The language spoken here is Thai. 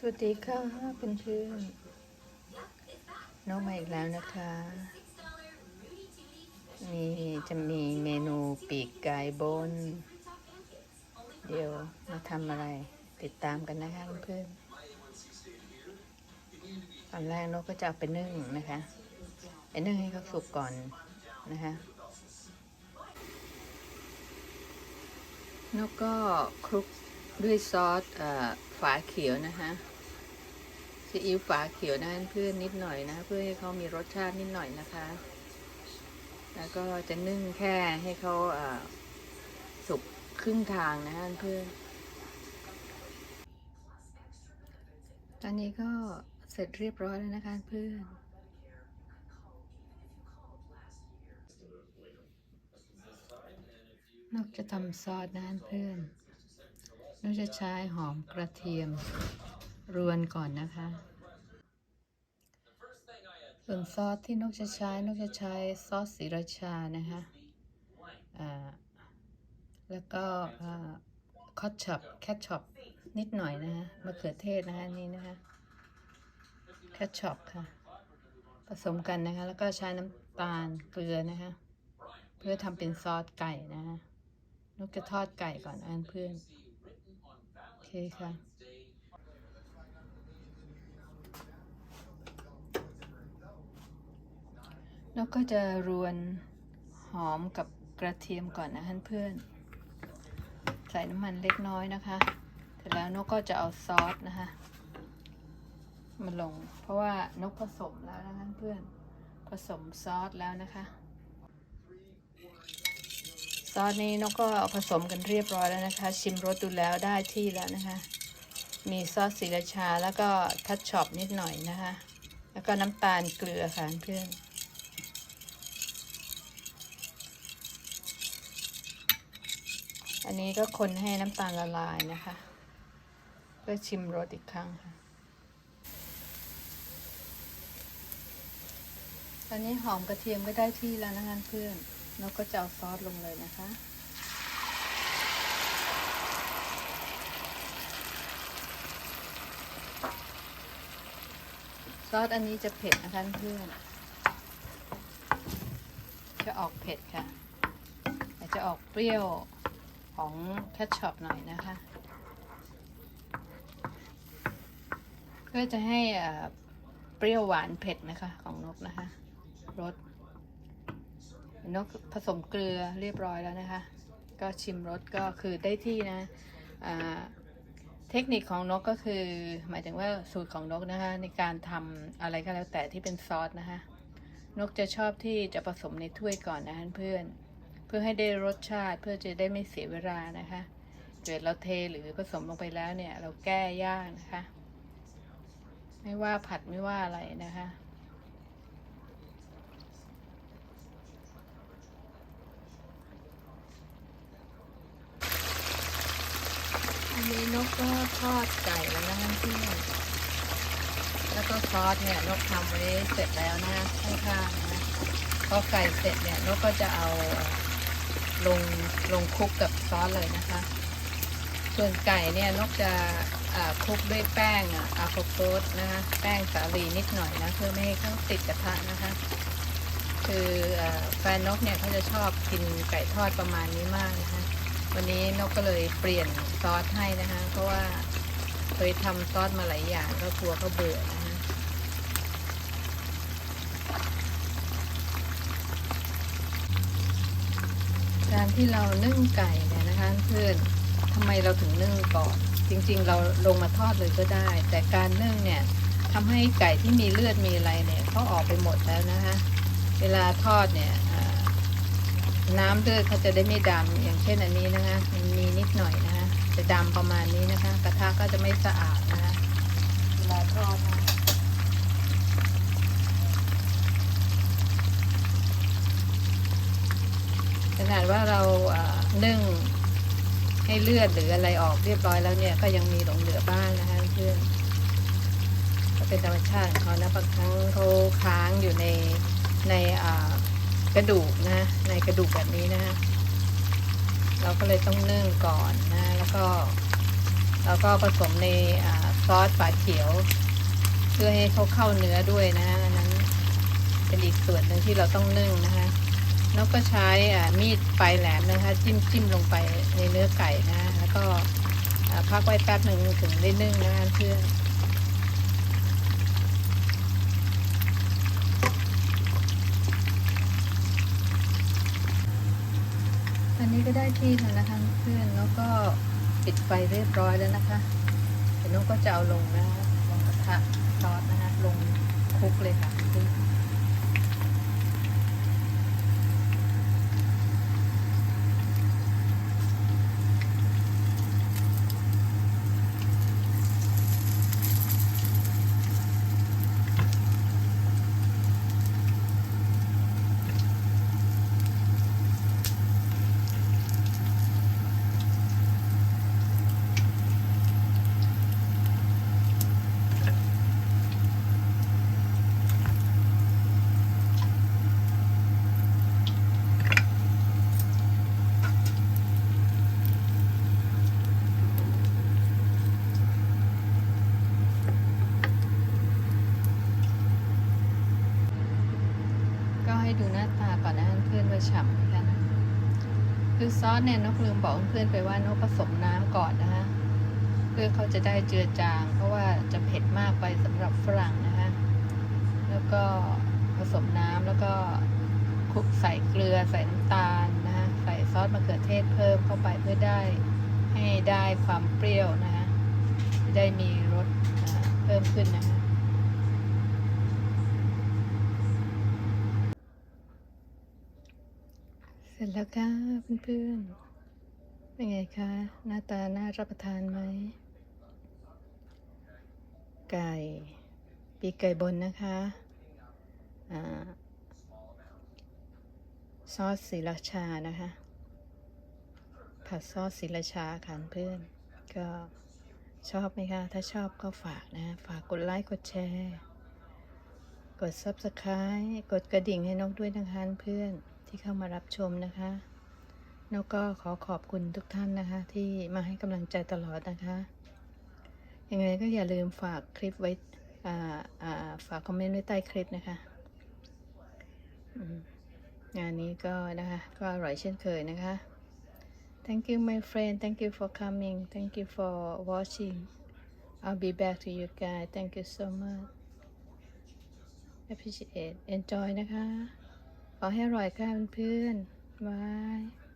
สวัสดีค่ะเพื่อนเพื่อนๆน้องมาอีกแล้วนะคะนี่จะมีเมนูปีกไก่บน เดี๋ยวมาทำอะไรติดตามกันนะคะเพื่อนๆตอนแรกนกก็จะเอาไปนึ่งนะคะไปนึ่งให้เขาสุกก่อนนะคะนกก็คลุก ด้วยซอสฝาเขียวนะคะซีอิ๊วฝาเขียวนะเพื่อนนิดหน่อยนะ เพื่อให้เขามีรสชาตินิดหน่อยนะคะ แล้วก็จะนึ่งแค่ให้เขาสุกครึ่งทางนะเพื่อนตอนนี้ก็เสร็จเรียบร้อยแล้วนะคะเพื่อนนอกจะทำซอสนะเพื่อน นอกจะใช้หอมกระเทียมรวนก่อนนะคะส่วนซอสที่นกจะใช้นกจะใช้ซอสสีราชานะคะอ่าแล้วก็คอตช็อปแคทช็อปนิดหน่อยนะคะมะเขือเทศนะคะนี่นะคะแคทช็อปค่ะ ผสมกันนะคะ แล้วก็ใช้น้ำตาลเกลือนะคะ เพื่อทำเป็นซอสไก่นะคะนกจะทอดไก่ก่อนอันเพื่อน เคค่ะนกก็จะรวนหอมกับกระเทียมก่อนนะท่านเพื่อนใส่น้ำมันเล็กน้อยนะคะ เสร็จแล้วนกก็จะเอาซอสนะคะมาลง เพราะว่านกผสมแล้วนะท่านเพื่อนผสมซอสแล้วนะคะ อสนี้นกก็เอาผสมกันเรียบร้อยแล้วนะคะ ชิมรสดูแล้วได้ที่แล้วนะคะ มีซอสสีราชาแล้วก็ทัชช็อปนิดหน่อยนะคะ แล้วก็น้ำตาลเกลือค่ะเพื่อนอันนี้ก็คนให้น้ำตาลละลายนะคะ เพื่อชิมรสอีกครั้งค่ะตอนนี้หอมกระเทียมก็ได้ที่แล้วนะคะเพื่อน นกก็จะเอาซอสลงเลยนะคะ ซอสอันนี้จะเผ็ดนะคะเพื่อน จะออกเผ็ดค่ะ แต่จะออกเปรี้ยวของแคชช็อปหน่อยนะคะ เพื่อจะให้อ่าเปรี้ยวหวานเผ็ดนะคะของนกนะคะรส นกผสมเกลือเรียบร้อยแล้วนะคะ ก็ชิมรสก็คือได้ที่นะเทคนิคของนกก็คือ หมายถึงว่าสูตรของนกนะคะ ในการทำอะไรก็แล้วแต่ที่เป็นซอสนะคะ นกจะชอบที่จะผสมในถ้วยก่อนนะะเพื่อนเพื่อให้ได้รสชาติเพื่อจะได้ไม่เสียเวลานะคะเกิดเราเทหรือผสมลงไปแล้วเนี่ย เราแก้ยากนะคะ ไม่ว่าผัดไม่ว่าอะไรนะคะ อันนี้น ก็ทอดไก่แล้วนะคะเพื่อนแล้วก็ซอสเนี่ยนกทำไว้เสร็จแล้วนะข้างๆนะพอไก่เสร็จเนี่ยนกก็จะเอาลงลงคลุกกับซอสเลยนะคะ ส่วนไก่เนี่ยนกจะคลุกด้วยแป้งอะอะโฟโตสนะคะแป้งสาลีนิดหน่อยนะเพื่อไม่ให้เขาติดกระทะนะคะ คืออแฟนนกเนี่ยเขาจะชอบกินไก่ทอดประมาณนี้มากนะคะ วันนี้นกก็เลยเปลี่ยนซอสให้นะคะ เพราะว่าเคยทำซอสมาหลายอย่างก็กลัวเขาเบื่อนะคะการที่เรานึ่งไก่เนี่ยนะคะเพื่อนทำไมเราถึงนึ่งก่อน จริง ๆ เราลงมาทอดเลยก็ได้ แต่การนึ่งเนี่ยทำให้ไก่ที่มีเลือดมีอะไรเนี่ยเขาออกไปหมดแล้วนะคะ เวลาทอดเนี่ย น้ำเลือดเขาจะได้ไม่ดำอย่างเช่นอันนี้นะคะมันมีนิดหน่อยนะคะจะดำประมาณนี้นะคะ กระทะก็จะไม่สะอาดนะคะเวลาทอดนะขนาดว่าเราอ่านึ่งให้เลือดหรืออะไรออกเรียบร้อยแล้วเนี่ยก็ยังมีหลงเหลือบ้างนะคะเพื่อนก็เป็นธรรมชาติของเขานะบางครั้งเขาค้างอยู่ในในอ่า กระดูกนะ ในกระดูกแบบนี้นะเราก็เลยต้องนึ่งก่อนนะ แล้วก็เราก็ผสมในอซอสฝาเขียว เพื่อให้เขาเข้าเนื้อด้วยนะอันนั้นเป็นอีกส่วนหนึ่งที่เราต้องนึ่งนะคะนกก็ใช้มีดปลายแหลมนะคะ จิ้มจิ้มลงไปในเนื้อไก่นะ แล้วก็พักไว้แป๊บหนึ่งถึงได้นึ่งนะคะเพื่อน อันนี้ก็ได้ที่แล้วนะคะเพื่อนแล้วก็ปิดไฟเรียบร้อยแล้วนะคะเดี๋ยวน้องก็จะเอาลงนะคะลงกระทะซอสนะคะลงคลุกเลยค่ะ ดูหน้าตาก่อนนะเพื่อนว่าฉ่ำไหมคะนคือซอสเนี่ยนกลืมบอกเพื่อนไปว่านกผสมน้ำก่อนนะคะเพื่อเขาจะได้เจือจาง เพราะว่าจะเผ็ดมากไปสำหรับฝรั่งนะคะแล้วก็ผสมน้ำแล้วก็คลุกใส่เกลือใส่น้ำตาลนะคะใส่ซอสมะเขือเทศเพิ่มเข้าไปเพื่อได้ให้ได้ความเปรี้ยวนะคะได้มีรสเพิ่มขึ้นนะคะ เสร็จแล้วค่ะเพื่อนๆ เป็นไงคะ หน้าตาน่ารับประทานไหม ไก่ ปีกไก่บนนะคะอ่าซอสศิราชานะคะ ผัดซอสศิราชาค่ะเพื่อน ก็ชอบไหมคะ ถ้าชอบก็ฝากนะ ฝากกดไลค์ กดแชร์ กด Subscribe กดกระดิ่งให้นกด้วยนะคะเพื่อน ที่เข้ามารับชมนะคะนกก็ขอขอบคุณทุกท่านนะคะ ที่มาให้กำลังใจตลอดนะคะยังไงก็อย่าลืมฝากคลิปไว้ฝากคอมเมนต์ไว้ใต้คลิปนะคะอืมงานนี้ก็นะคะก็อร่อยเช่นเคยนะคะ Thank you my friend Thank you for coming Thank you for watching I'll be back to you guys Thank you so much appreciate enjoy นะคะ ขอให้อร่อยค่ะเพื่อนๆบาย